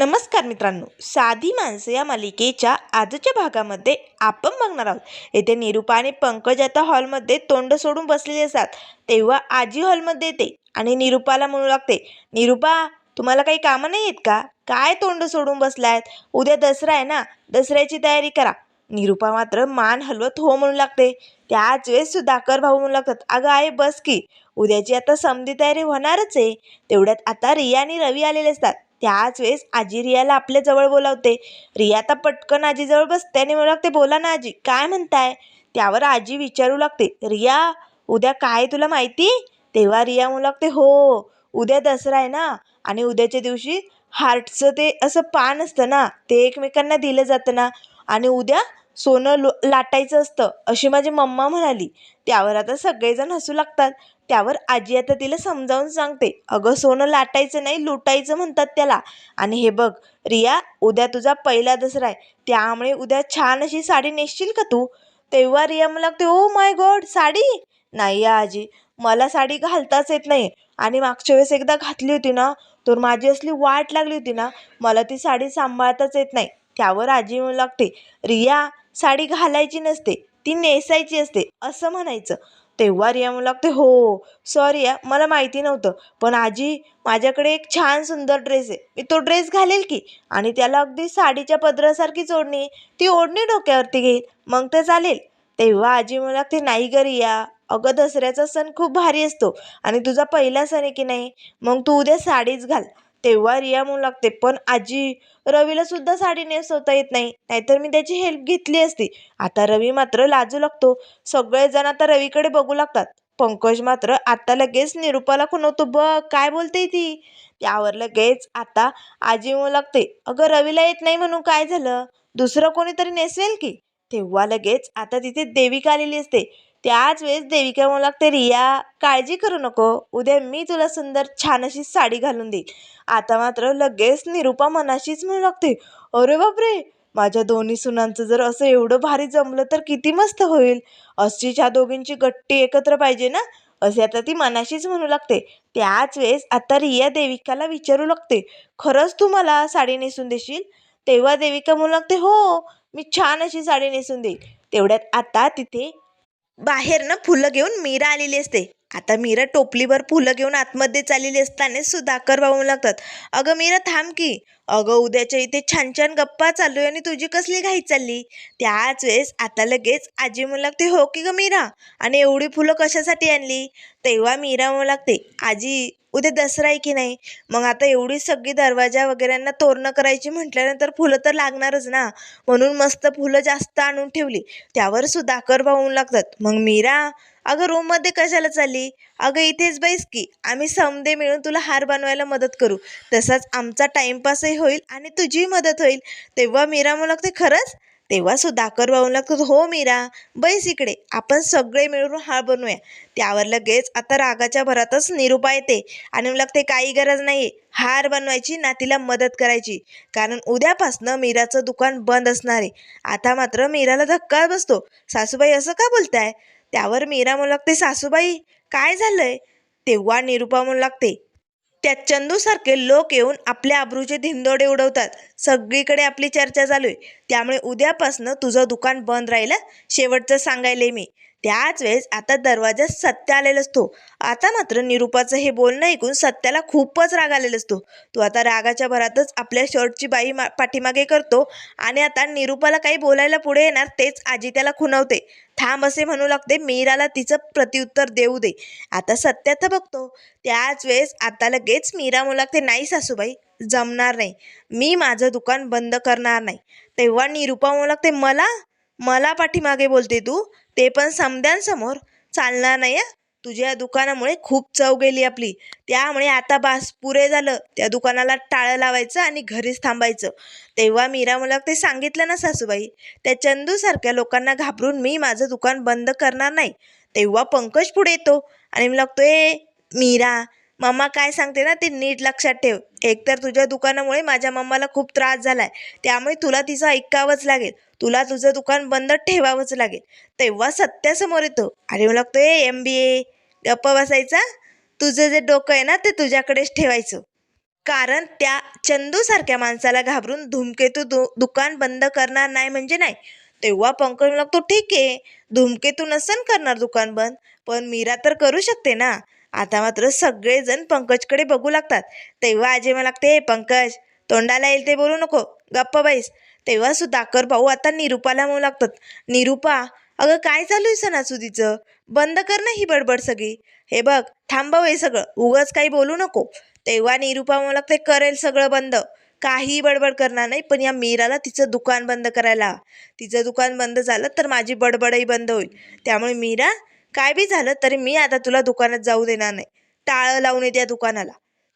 नमस्कार मित्रांनो. साधी माणसं या मालिकेच्या आजच्या भागामध्ये आपण बघणार आहोत. येथे निरुपा आणि पंकज आता हॉलमध्ये तोंड सोडून बसलेले असतात. तेव्हा आजी हॉलमध्ये येते आणि निरुपाला म्हणू लागते निरुपा तुम्हाला काही कामं नाही आहेत का? काय तोंड सोडून बसलायत? उद्या दसरा आहे ना दसऱ्याची तयारी करा. निरुपा मात्र मान हलवत हो म्हणू लागते. त्याच वेळेस सुधाकर भाऊ म्हणू लागतात अगं आहे बस की. उद्याची आता समधी तयारी होणारच आहे. तेवढ्यात आता रिया आणि रवी आलेले असतात. त्याच वेळेस आजी रियाला आपल्या जवळ बोलावते. रिया आता पटकन आजीजवळ बसते आणि म्हणू लागते बोला ना आजी काय म्हणताय? त्यावर आजी विचारू लागते रिया उद्या काय तुला माहिती? तेव्हा रिया म्हणू लागते हो उद्या दसरा आहे ना आणि उद्याच्या दिवशी हार्टचं ते असं पान असतं ना ते एकमेकांना दिलं जातं ना आणि उद्या सोनं लो लाटायचं असतं अशी माझी मम्मा म्हणाली. त्यावर आता सगळेजण हसू लागतात. त्यावर आजी आता तिला समजावून सांगते. अगं सोनं लाटायचं नाही लुटायचं म्हणतात त्याला. आणि हे बघ रिया उद्या तुझा पहिला दसरा आहे. त्यामुळे उद्या छान अशी साडी नेसशील का तू? तेव्हा रिया मला लागते ओ माय गॉड साडी? नाही या आजी मला साडी घालताच येत नाही आणि मागच्या वेळेस एकदा घातली होती ना तर माझी असली वाट लागली होती ना मला ती साडी सांभाळताच येत नाही. त्यावर आजी म्हणू लागते रिया साडी घालायची नसते ती नेसायची असते. असं म्हणायचं. तेव्हा रिया म्हणू लागते हो सॉरी या मला माहिती नव्हतं पण आजी माझ्याकडे एक छान सुंदर ड्रेस आहे. मी तो ड्रेस घालेल की? आणि त्याला अगदी साडीच्या पदरासारखीच ओढणी ती ओढणी डोक्यावरती घेईल मग ते चालेल. तेव्हा आजी म्हणू लागते नाही ग रिया अगं दसऱ्याचा सण खूप भारी असतो आणि तुझा पहिला सण आहे की नाही? मग तू उद्या साडीच घाल. तेव्हा रिया म्हणू लागते पण आजी रवीला सुद्धा साडी नेसवता येत नाही नाहीतर मी त्याची हेल्प घेतली असती. आता रवी मात्र लाजू लागतो. सगळेजण आता रवीकडे बघू लागतात. पंकज मात्र आता लगेच निरुपाला खुणवतो बघ काय बोलते ती? त्यावर लगेच आता आजी म्हणू लागते अगं रवीला येत नाही म्हणून काय झालं? दुसरं कोणीतरी नेसेल की? तेव्हा लगेच आता तिथे देविका आलेली असते. त्याच वेळेस देविका म्हणू लागते रिया काळजी करू नको. उद्या मी तुला सुंदर छान अशी साडी घालून देईल आता मात्र लगेच निरुपा मनाशीच म्हणू लागते अरे बापरे! माझ्या दोन्ही सुनांचं जर असं एवढं भारी जमलं तर किती मस्त होईल. अशीच ह्या दोघींची गट्टी एकत्र पाहिजे ना? असे आता ती मनाशीच म्हणू लागते. त्याच वेळेस आता रिया देविकाला विचारू लागते खरंच तू मला साडी नेसून देशील? तेव्हा देविका म्हणू लागते हो मी छान अशी साडी नेसून देईल तेवढ्यात आता तिथे बाहेरनं फुलं घेऊन मीरा आलेली असते. आता मीरा टोपलीवर फुलं घेऊन आतमध्ये चाललेली असताना सुधाकर भाऊ लागतात अगं मीरा थांब की. अगं उद्याच्या इथे छान छान गप्पा चालू आहे आणि तुझी कसली घाई चालली? त्याच वेळेस आता लगेच आजी म्हणू लागते हो की ग मीरा? आणि एवढी फुलं कशासाठी आणली? तेव्हा मीरा म्हणू लागते आजी उद्या दसरा आहे की नाही? मग आता एवढी सगळी दरवाजा वगैरेंना तोरणं करायची म्हटल्यानंतर फुलं तर लागणारच ना? म्हणून मस्त फुलं जास्त आणून ठेवली. त्यावर सुधाकर भाऊ लागतात मग मीरा अगं रूममध्ये कशाला चालली? अगं इथेच बैस की. आम्ही समदे मिळून तुला हार बनवायला मदत करू. तसाच आमचा टाईमपासही होईल आणि तुझीही मदत होईल. तेव्हा मीरा म्हणू लागते खरंच? तेव्हा सुधाकर भाऊ लागतो हो मीरा बैस इकडे. आपण सगळे मिळून हार बनवूया. त्यावर लगेच आता रागाच्या भरातच निरुपा येते आणि मग लागते काही गरज नाही हार बनवायची ना तिला मदत करायची. कारण उद्यापासनं मीराचं दुकान बंद असणार आहे. आता मात्र मीराला धक्का बसतो. सासूबाई असं का बोलताय? त्यावर मीरा म्हणू लागते सासूबाई काय झालंय? तेव्हा निरुपा म्हणू लागते त्या चंदूसारखे लोक येऊन आपल्या आबरूचे धिंदोडे उडवतात. सगळीकडे आपली चर्चा चालू आहे. त्यामुळे उद्यापासनं तुझं दुकान बंद राहिलं शेवटचं सांगायले मी. त्याच वेळेस आता दरवाजा सत्य आलेला असतो. आता मात्र निरुपाचं हे बोलणं ऐकून सत्याला खूपच राग आलेला असतो. तो आता रागाच्या भरातच आपल्या शर्टची बाई मा पाठीमागे करतो आणि आता निरुपाला काही बोलायला पुढे येणार तेच आजी त्याला खुनवते थांब असे म्हणू लागते मीराला तिचं प्रत्युत्तर देऊ दे. आता सत्य तर बघतो. त्याच वेळेस आता लगेच मीरा म्हणू लागते नाही सासूबाई जमणार नाही. मी माझं दुकान बंद करणार नाही. तेव्हा निरुपा म्हणू लागते मला? मला पाठीमागे बोलते तू? ते पण समद्यांसमोर चालणार नाही हं. तुझ्या दुकानामुळे खूप चव गेली आपली. त्यामुळे आता बास पुरे झालं. त्या दुकानाला टाळं लावायचं आणि घरीच थांबायचं. तेव्हा मीरा मला ते सांगितलं ना सासूबाई त्या चंदूसारख्या लोकांना घाबरून मी माझं दुकान बंद करणार नाही. तेव्हा पंकज पुढे येतो आणि मी लागतो ए मीरा मम्मा काय सांगते ना ते नीट लक्षात ठेव. एकतर तुझ्या दुकानामुळे माझ्या मम्माला खूप त्रास झालाय. त्यामुळे तुला तिचं ऐकावंच लागेल. तुला तुझं दुकान बंद ठेवावंच लागेल. तेव्हा सत्यासमोर येतो. अरे मला लागतो ए एम बी ए गप्प बसायचा? तुझं जे डोकं आहे ना ते तुझ्याकडेच ठेवायचं. कारण त्या चंदूसारख्या माणसाला घाबरून धूमकेतू दु दुकान बंद करणार नाही म्हणजे नाही. तेव्हा पंकज लागतो ठीक आहे धूमकेतू नसन करणार दुकान बंद. पण मीरा तर करू शकते ना. आता मात्र सगळेजण पंकजकडे बघू लागतात. तेव्हा आजी मला लागते पंकज तोंडाला येईल ते बोलू नको. गप्प बाईस तेव्हा सुधाकर भाऊ आता निरूपाला म्हणू लागतात निरुपा अगं काय चालू आहे सणासुदीचं? बंद कर ना ही बडबड सगळी. हे बघ थांबव हे सगळं. उगाच काही बोलू नको. तेव्हा निरुपा म्हणू लागते करेल सगळं बंद. काही बडबड करणार नाही पण या मीराला तिचं दुकान बंद करायला. तिचं दुकान बंद झालं तर माझी बडबडही बंद होईल. त्यामुळे मीरा काय बी झालं तरी मी आता तुला दुकानात जाऊ देणार नाही. टाळं लावून येते या दुकानाला.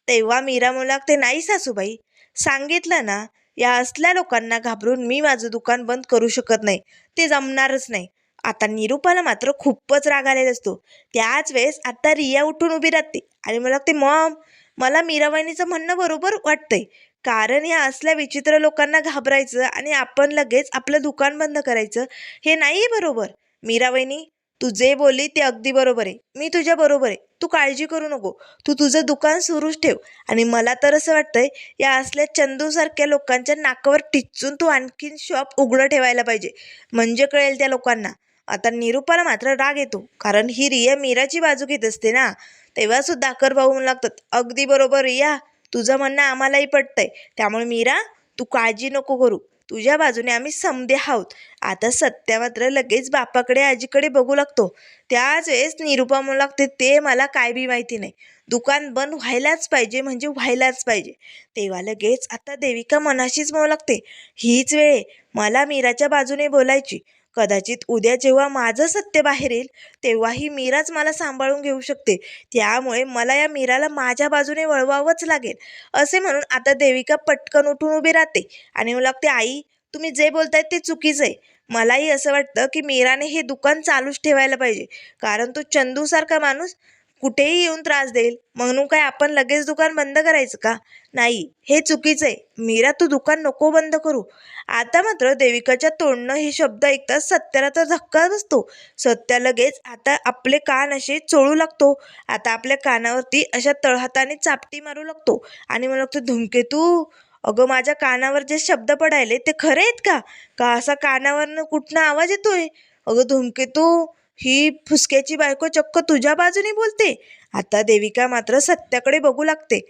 तेव्हा मीरा म्हणू लागते नाही सासूबाई. सांगितलं ना या असल्या लोकांना घाबरून मी माझं दुकान बंद करू शकत नाही. ते जमणारच नाही. आता निरूपाला मात्र खूपच राग आलेला असतो. त्याच वेळेस आता रिया उठून उभी राहते आणि मला लागते मॉम मला मीराबाईनीचं म्हणणं बरोबर वाटतंय. कारण या असल्या विचित्र लोकांना घाबरायचं आणि आपण लगेच आपलं दुकान बंद करायचं हे नाही बरोबर. मीराबाईनी तू जे बोलली ते अगदी बरोबर आहे. मी तुझ्या बरोबर आहे. तू काळजी करू नको. तू तुझं दुकान सुरूच ठेव. आणि मला तर असं वाटतंय या असल्या चंदूसारख्या लोकांच्या नाकावर टिचून तू आणखीन शॉप उघडं ठेवायला पाहिजे. म्हणजे कळेल त्या लोकांना. आता निरूपाला मात्र राग येतो. कारण ही रिया मीराची बाजू घेत असते ना. तेव्हा सुद्धा भाऊ लागतात. अगदी बरोबर रिया. तुझं म्हणणं आम्हालाही पटतंय. त्यामुळे मीरा तू काळजी नको करू. तुझ्या बाजूने आम्ही समदे आहोत. आता सत्या मात्र लगेच बापाकडे आजीकडे बघू लागतो. त्याच वेळेस निरुपा म्हणू लागते ते मला काय बी माहिती नाही. दुकान बंद व्हायलाच पाहिजे म्हणजे व्हायलाच पाहिजे. तेव्हा लगेच आता देविका मनाशीच म्हणू लागते हीच वेळ आहे. मला मीराच्या बाजूने बोलायची. कदाचित उद्या जेव्हा माझं सत्य बाहेर येईल तेव्हाही मीराच मला सांभाळून घेऊ शकते. त्यामुळे मला या मीराला माझ्या बाजूने वळवावंच लागेल असे म्हणून आता देविका पटकन उठून उभी राहते आणि मग लागते आई तुम्ही जे बोलताय ते चुकीचं आहे. मलाही असं वाटतं की मीराने हे दुकान चालूच ठेवायला पाहिजे कारण तो चंदूसारखा माणूस कुठेही येऊन त्रास देईल. म्हणून काय आपण लगेच दुकान बंद करायचं का? नाही हे चुकीचं आहे. मीरा तू दुकान नको बंद करू. आता मात्र देविकाच्या तोंडनं हे शब्द ऐकताच सत्याला तर धक्का बसतो. सत्या लगेच आता आपले कान असे चोळू लागतो. आता आपल्या कानावरती अशा तळहाताने चापटी मारू लागतो. आणि मला लागतो धुमकेतू अगं माझ्या कानावर जे शब्द पडायले ते खरे आहेत का? का असा कानावरनं कुठनं आवाज येतोय? अगं धुमकेतू ही फुसक्याची बायको चक्क तुझ्या बाजूने बोलते. आता देविका मात्र सत्याकडे बघू लागते.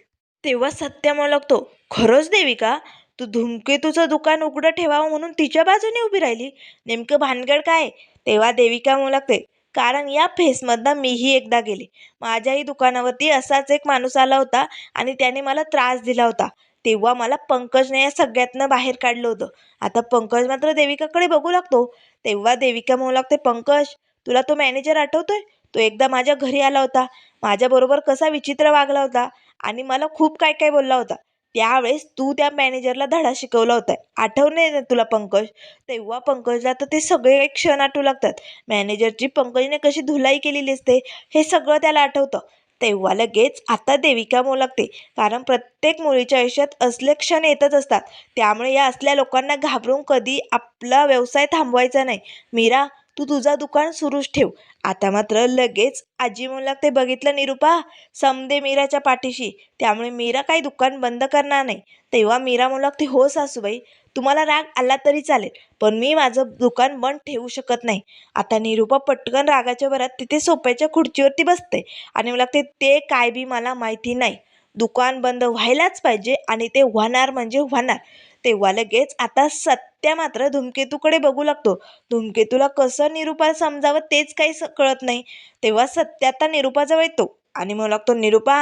तेव्हा सत्या म्हणू लागतो खरंच देविका तू धुमकेतूचं दुकान उघडं ठेवावं म्हणून तिच्या बाजूने उभी राहिली. नेमकं भानगड काय? तेव्हा देविका म्हणू लागते कारण या फेसमधनं मीही एकदा गेले. माझ्याही दुकानावरती असाच एक माणूस आला होता आणि त्याने मला त्रास दिला होता. तेव्हा मला पंकजने या सगळ्यातनं बाहेर काढलं होतं. आता पंकज मात्र देविकाकडे बघू लागतो. तेव्हा देविका म्हणू लागते पंकज तुला तो मॅनेजर आठवतोय? तो एकदा माझ्या घरी आला होता. माझ्याबरोबर कसा विचित्र वागला होता आणि मला खूप काय काय बोलला होता. त्यावेळेस तू त्या मॅनेजरला धडा शिकवला होता. आठवणे ना तुला पंकज? तेव्हा पंकजला तर ते सगळे एक क्षण आठवू लागतात. मॅनेजरची पंकजने कशी धुलाई केलेली असते हे सगळं त्याला आठवतं. तेव्हा लगेच आता देविका म्हणू लागते. कारण प्रत्येक मुलीच्या आयुष्यात असले क्षण येतच असतात. त्यामुळे या असल्या लोकांना घाबरून कधी आपला व्यवसाय थांबवायचा नाही. मीरा तू तुझा दुकान सुरूच ठेव. आता मात्र लगेच आजी म्हणू लागते बघितलं निरुपा. समदे मीराच्या पाठीशी. त्यामुळे मीरा काही दुकान बंद करणार नाही. तेव्हा मीरा म्हणू लागते हो सासूबाई तुम्हाला राग आला तरी चालेल पण मी माझं दुकान बंद ठेवू शकत नाही. आता निरुपा पटकन रागाच्या भरात तिथे सोप्याच्या खुर्चीवरती बसते आणि मला लागते ते काय बी मला माहिती नाही. दुकान बंद व्हायलाच पाहिजे आणि ते होणार म्हणजे होणार तेव्हा लगेच आता सत सत्या मात्र धूमकेतूकडे बघू लागतो. धूमकेतूला कसं निरुपा समजावं तेच काही स कळत नाही. तेव्हा सत्या आता निरुपाजवळ येतो आणि म्हणू लागतो निरुपा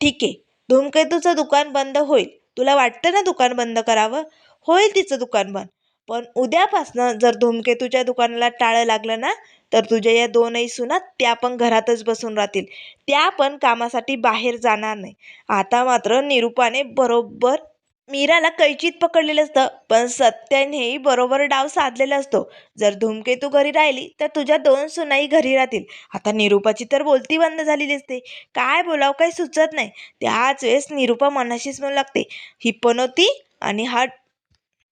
ठीक आहे. धूमकेतूचं दुकान बंद होईल. तुला वाटतं ना दुकान बंद करावं? होईल तिचं दुकान बंद. पण उद्यापासनं जर धूमकेतूच्या दुकानाला टाळं लागलं ना तर तुझ्या या दोनही सुना त्या पण घरातच बसून राहतील. त्या पण कामासाठी बाहेर जाणार नाही. आता मात्र निरुपाने बरोबर मीराला कैचीत पकडलेलं असतं पण सत्यानेही बरोबर डाव साधलेला असतो. जर धूमकेतू घरी राहिली तर तुझ्या दोन सुनाई घरी राहतील. आता निरुपाची तर बोलती बंद झालेली असते. काय बोलावं काही सुचत नाही. त्याच वेळेस निरुपा मनाशीच म्हणू लागते ही पनोती आणि हा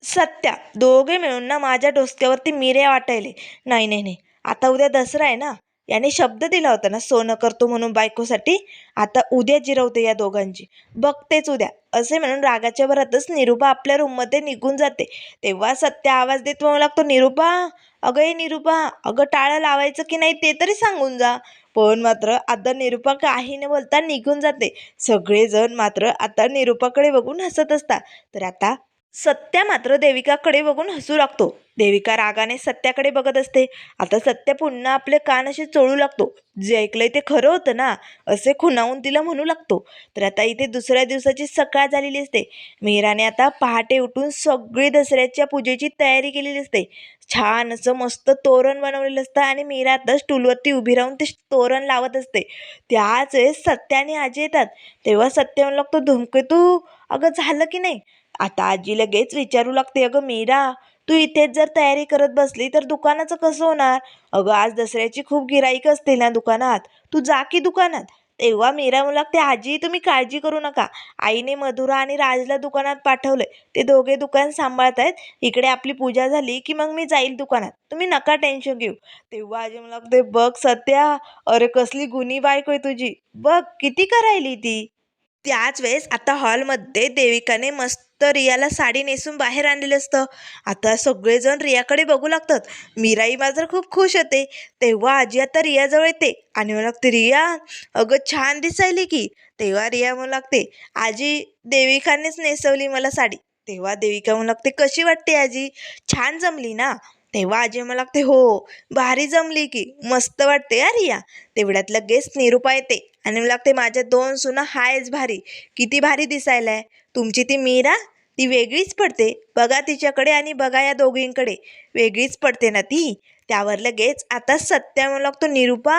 सत्या. दोघे मिळून ना माझ्या डोसक्यावरती मिरे वाटायले. नाही नाही नाही. आता उद्या दसरा आहे ना. याने शब्द दिला होता ना सोनं करतो म्हणून बायकोसाठी आता उद्या जिरवते या दोघांची. बघतेच उद्या. असे म्हणून रागाच्या भरातच निरुपा आपल्या रूममध्ये निघून जाते. तेव्हा सत्य आवाज देत म्हणू लागतो निरुपा अगं ये निरुपा अगं टाळं लावायचं की नाही ते तरी सांगून जा. पण मात्र आता निरुपा काही न बोलता निघून जाते. सगळेजण मात्र आता निरुपाकडे बघून हसत असतात. तर आता सत्या मात्र देविकाकडे बघून हसू लागतो. देविका रागाने सत्याकडे बघत असते. आता सत्य पुन्हा आपले कान असे चोळू लागतो. जे ऐकलंय ते खरं होतं ना? असे खुणावून तिला म्हणू लागतो. तर आता इथे दुसऱ्या दिवसाची सकाळ झालेली असते. मीराने आता पहाटे उठून सगळी दसऱ्याच्या पूजेची तयारी केलेली असते. छान असं मस्त तोरण बनवलेलं असतं आणि मीरा आता स्टूलवरती उभी राहून ते तोरण लावत असते. त्याच वेळेस सत्याने आणि आजी येतात. तेव्हा सत्य म्हणू लागतो धुमकेतू अगं झालं की नाही? आता आजी लगेच विचारू लागते अगं मीरा तू इथेच जर तयारी करत बसली तर दुकानाचं कसं होणार? अगं आज दसऱ्याची खूप गिराईक असते ना दुकानात. तू जा की दुकानात. तेव्हा मीरा मुलाक लागते आजी तुम्ही काळजी करू नका. आईने मधुरा आणि राजला दुकानात पाठवलंय. ते दोघे दुकान सांभाळत आहेत. इकडे आपली पूजा झाली की मग मी जाईल दुकानात. तुम्ही नका टेन्शन घेऊ. तेव्हा आजी मुलाक ते बघ सत्या अरे कसली गुन्ही बायको आहे तुझी. बघ किती करायली ती? त्याच वेळेस आता हॉलमध्ये देविकाने मस्त रियाला साडी नेसून बाहेर आणलेलं असतं. आता सगळेजण रियाकडे बघू लागतात. मीराई मात्र खूप खुश होते. तेव्हा आजी आता रियाजवळ येते आणि म्हणू लागते रिया अगं छान दिसायली की. तेव्हा रिया म्हणू लागते आजी देविकानेच नेसवली मला साडी. तेव्हा देविका म्हणू लागते कशी वाटते आजी? छान जमली ना? तेव्हा आजी म्हणू लागते हो भारी जमली की मस्त वाटते या रिया. तेवढ्यात लगेच निरुपा येते. आणि मला लागते माझ्या दोन सुना हायच भारी. किती भारी दिसायला आहे तुमची ती मीरा ती वेगळीच पडते. बघा तिच्याकडे आणि बघा या दोघींकडे. वेगळीच पडते ना ती. त्यावर लगेच आता सत्या म्हणू लागतो निरुपा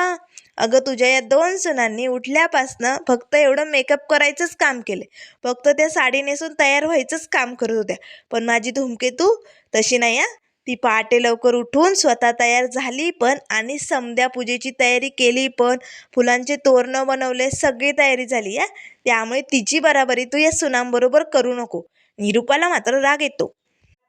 अगं तुझ्या या दोन सुनांनी उठल्यापासनं फक्त एवढं मेकअप करायचंच काम केलं फक्त त्या साडी नेसून तयार व्हायचंच काम करत होत्या. पण माझी धुमके तू तशी नाही हा. ती पहाटे लवकर उठून स्वतः तयार झाली पण आणि समद्या पूजेची तयारी केली पण फुलांचे तोरणं बनवले सगळी तयारी झाली या त्यामुळे तिची बराबरी तू या सुनांबरोबर करू नको. निरुपाला मात्र राग येतो.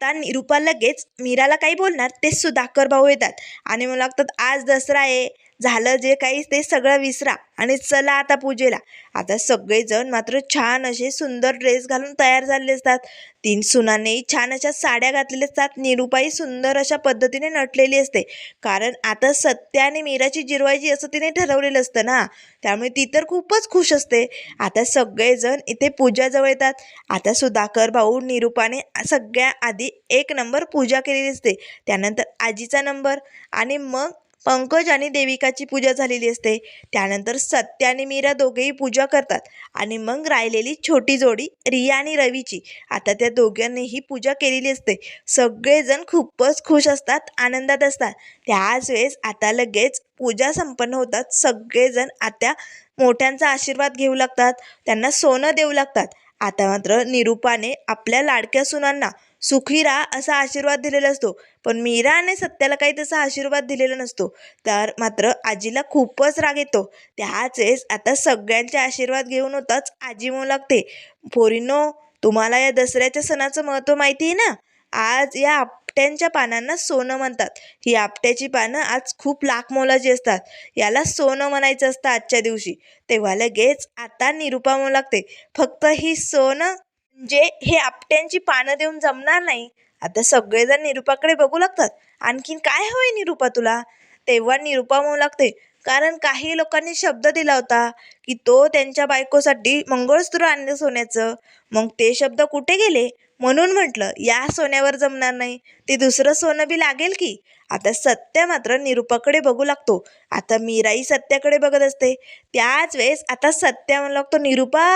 आता निरुपा लगेच मीराला काही बोलणार? ते सुधाकर भाऊ येतात आणि मला लागतात आज दसरा आहे. झालं जे काही ते सगळं विसरा आणि चला आता पूजेला. आता सगळेजण मात्र छान असे सुंदर ड्रेस घालून तयार झालेले असतात. तीन सुनांनीही छान अशा साड्या घातलेल्या असतात. निरुपाई सुंदर अशा पद्धतीने नटलेली असते. कारण आता सत्या आणि मीराची जिरवायची असं तिने ठरवलेलं असतं ना. त्यामुळे ती तर खूपच खुश असते. आता सगळेजण इथे पूजाजवळ येतात. आता सुधाकर भाऊ निरुपाने सगळ्या आधी एक नंबर पूजा केलेली असते. त्यानंतर आजीचा नंबर आणि मग पंकज आणि देविकाची पूजा झालेली असते. त्यानंतर सत्य आणि मीरा दोघेही पूजा करतात आणि मग राहिलेली छोटी जोडी रिया आणि रवीची. आता त्या दोघांनीही पूजा केलेली असते. सगळेजण खूपच खुश असतात आनंदात असतात. त्याच वेळेस आता लगेच पूजा संपन्न होतात. सगळेजण आता मोठ्यांचा आशीर्वाद घेऊ लागतात. त्यांना सोनं देऊ लागतात. आता मात्र निरुपाने आपल्या लाडक्या सुनांना सुखी राहा असा आशीर्वाद दिलेला असतो. पण मीरा आणि सत्याला काही तसा आशीर्वाद दिलेला नसतो. तर मात्र आजीला खूपच राग येतो. त्याच वेळेस आता सगळ्यांचे आशीर्वाद घेऊन होताच आजी म्हणू लागते पोरीनो तुम्हाला या दसऱ्याच्या सणाचं महत्त्व माहिती आहे ना? आज या आपट्यांच्या पानांना सोनं म्हणतात. ही आपट्याची पानं आज खूप लाख मोलाची असतात. याला सोनं म्हणायचं असतं आजच्या दिवशी. तेव्हा लगेच आता निरुपा म्हणू लागते फक्त ही सोनं म्हणजे हे आपट्यांची पानं देऊन जमणार नाही. आता सगळेजण निरुपाकडे बघू लागतात. आणखीन काय हवंय निरुपा तुला? तेव्हा निरुपा म्हणू लागते कारण काही लोकांनी शब्द दिला होता की तो त्यांच्या बायकोसाठी मंगळसूत्र आणलं सोन्याचं. मग ते शब्द कुठे गेले? म्हणून म्हटलं या सोन्यावर जमणार नाही. ते दुसरं सोनं बी लागेल की? आता सत्य मात्र निरुपाकडे बघू लागतो. आता मीराई सत्याकडे बघत असते. त्याच वेळेस आता सत्या म्हणू लागतो निरुपा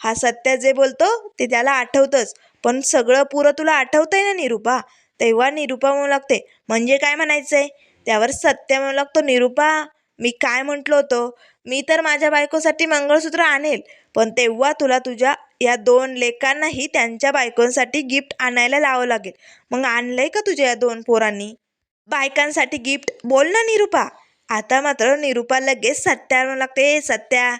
हा सत्य जे बोलतो ते त्याला आठवतंच. पण सगळं पुरं तुला आठवतंय ना निरुपा? तेव्हा निरुपा म्हणू लागते म्हणजे काय म्हणायचं आहे त्यावर सत्य म्हणू लागतो निरुपा मी काय म्हटलो होतो? मी तर माझ्या बायकोसाठी मंगळसूत्र आणेल पण तेव्हा तुला तुझ्या या दोन लेकांनाही त्यांच्या बायकोंसाठी गिफ्ट आणायला लावं लागेल. मग आणलंय का तुझ्या या दोन पोरांनी? बायकांसाठी गिफ्ट? बोल ना निरुपा. आता मात्र निरुपा लगेच सत्या म्हणू लागते सत्या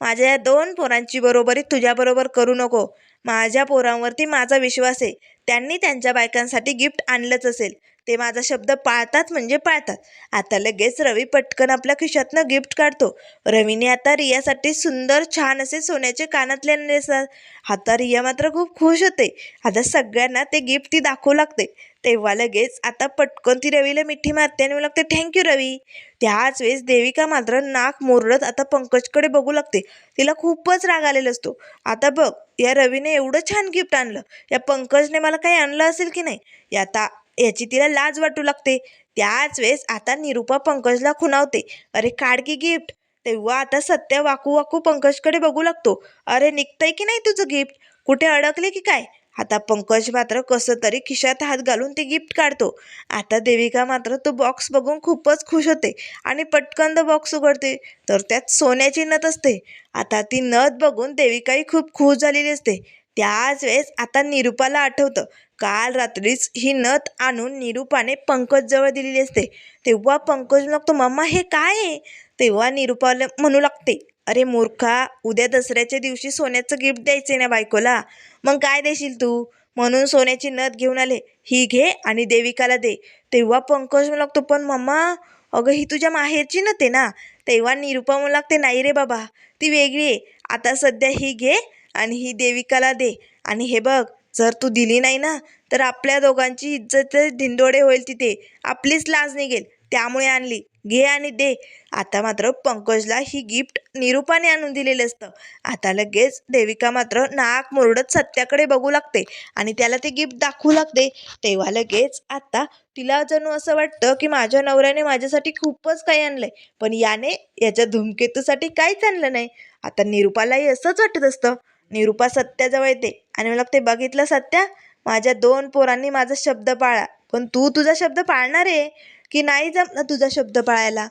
माझ्या या दोन पोरांची बरोबरी तुझ्याबरोबर करू नको. माझ्या पोरांवरती माझा विश्वास आहे. त्यांनी त्यांच्या बायकांसाठी गिफ्ट आणलंच असेल. ते माझा शब्द पाळतात म्हणजे पाळतात. आता लगेच रवी पटकन आपल्या खिशातनं गिफ्ट काढतो. रवीने आता रियासाठी सुंदर छान असे सोन्याचे कानातले आणले असतात आता रिया मात्र खूप खुश होते. आता सगळ्यांना ते गिफ्ट ती दाखवू लागते. तेव्हा लगेच आता पटकन ती रवीला मिठी मारते आणि लागते थँक्यू रवी. त्याच वेळेस देविका मात्र नाक मोरडत आता पंकजकडे बघू लागते. तिला खूपच राग आलेला असतो. आता बघ या रवीने एवढं छान गिफ्ट आणलं. या पंकजने मला काही आणलं असेल की नाही याता याची तिला लाज वाटू लागते. त्याच वेळेस आता निरूपा पंकजला खुणावते. अरे काढ की गिफ्ट. तेव्हा आता सत्य वाकू वाकू पंकजकडे बघू लागतो. अरे निघतंय की नाही तुझं गिफ्ट? कुठे अडकले की काय? आता पंकज मात्र कसं तरी खिशात हात घालून ते गिफ्ट काढतो. आता देविका मात्र तो बॉक्स बघून खूपच खुश होते आणि पटकन द बॉक्स उघडते. तर त्यात सोन्याची नथ असते. आता ती नथ बघून देविकाही खूप खुश झालेली असते. त्याच वेळेस आता निरूपाला आठवतं. काल रात्रीच ही नथ आणून निरूपाने पंकजजवळ दिलेली असते. तेव्हा पंकज लागतो मम्मा हे काय आहे? तेव्हा निरूपाला म्हणू लागते. अरे मूर्खा उद्या दसऱ्याच्या दिवशी सोन्याचं गिफ्ट द्यायचं ना बायकोला. मग काय देशील तू? म्हणून सोन्याची नथ घेऊन आले. ही घे आणि देविकाला दे. तेव्हा पंकज म्हणू लागतो पण मम्मा अगं ही तुझ्या माहेरची नथ आहे ना. तेव्हा निरुपा म्हणू लागते नाही रे बाबा ती वेगळी आहे. आता सध्या ही घे आणि ही देविकाला दे. आणि हे बघ जर तू दिली नाही ना तर आपल्या दोघांची इज्जत धिंडोडे होईल तिथे. आपलीच लाज निघेल. त्यामुळे आणली. घे आणि दे. आता मात्र पंकजला ही गिफ्ट निरूपाने आणून दिलेलं असतं. आता लगेच देविका मात्र नाक मुरडत सत्याकडे बघू लागते आणि त्याला ते गिफ्ट दाखवू लागते. तेव्हा लगेच आता तिला जणू असं वाटतं की माझ्या नवऱ्याने माझ्यासाठी खूपच काही आणलंय. पण याने याच्या धूमकेतूसाठी काहीच आणलं नाही. आता निरूपालाही असंच वाटत असतं. निरूपा सत्याजवळ येते आणि मला ते बघितलं सत्या? माझ्या दोन पोरांनी माझा शब्द पाळा. पण तू तुझा शब्द पाळणार आहे? की नाही जमलं तुझा शब्द पाळायला?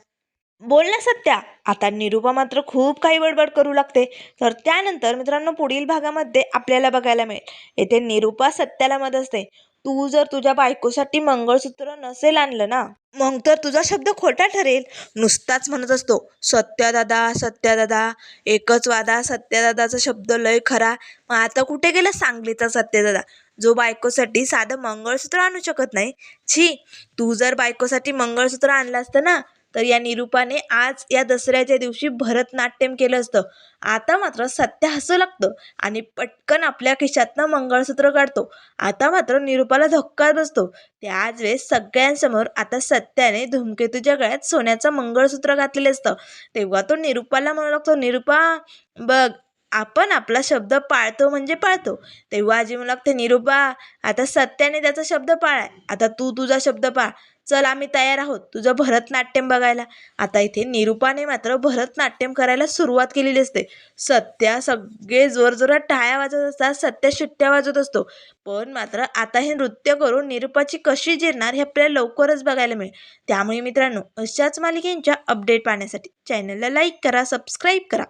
बोल ना सत्या. आता निरूपा मात्र खूप काही बडबड करू लागते. तर त्यानंतर मित्रांनो पुढील भागामध्ये आपल्याला बघायला मिळेल. येथे निरूपा सत्याला मत असते. तू जर तुझ्या बायकोसाठी मंगळसूत्र नसेल आणलं ना मग तर तुझा शब्द खोटा ठरेल. नुसताच म्हणत असतो सत्यदादा सत्यदादा एकच वादा सत्यदादाचा शब्द लय खरा. मग आता कुठे गेला सांगलीचा सत्यदादा जो बायकोसाठी साधं मंगळसूत्र आणू शकत नाही. छी तू जर बायकोसाठी मंगळसूत्र आणलं असतं ना तर या निरूपाने आज या दसऱ्याच्या दिवशी भरतनाट्यम केलं असतं. आता मात्र सत्य हसू लागतं आणि पटकन आपल्या खिशातनं मंगळसूत्र काढतो. आता मात्र निरूपाला धक्का बसतो. त्याच वेळेस सगळ्यांसमोर आता सत्याने धूमकेतूच्या गळ्यात सोन्याचं मंगळसूत्र घातलेलं असतं. तेव्हा तो निरूपाला म्हणू लागतो निरूपा बघ आपण आपला शब्द पाळतो म्हणजे पाळतो. तेव्हा आजी म्हणू लागते निरूपा आता सत्याने त्याचा शब्द पाळाय आता तू तुझा शब्द पाळ. चल आम्ही तयार आहोत. तुझं भरतनाट्यम बघायला. आता इथे निरूपाने मात्र भरतनाट्यम करायला सुरुवात केलेली असते. सत्या सगळे जोरजोरात टाळ्या वाजत असतात सत्या शिट्ट्या वाजत असतो. पण मात्र आता हे नृत्य करून निरूपाची कशी जिरणार हे आपल्याला लवकरच बघायला मिळेल. त्यामुळे मित्रांनो अशाच मालिकेंच्या अपडेट पाहण्यासाठी चॅनलला लाईक करा सबस्क्राईब करा.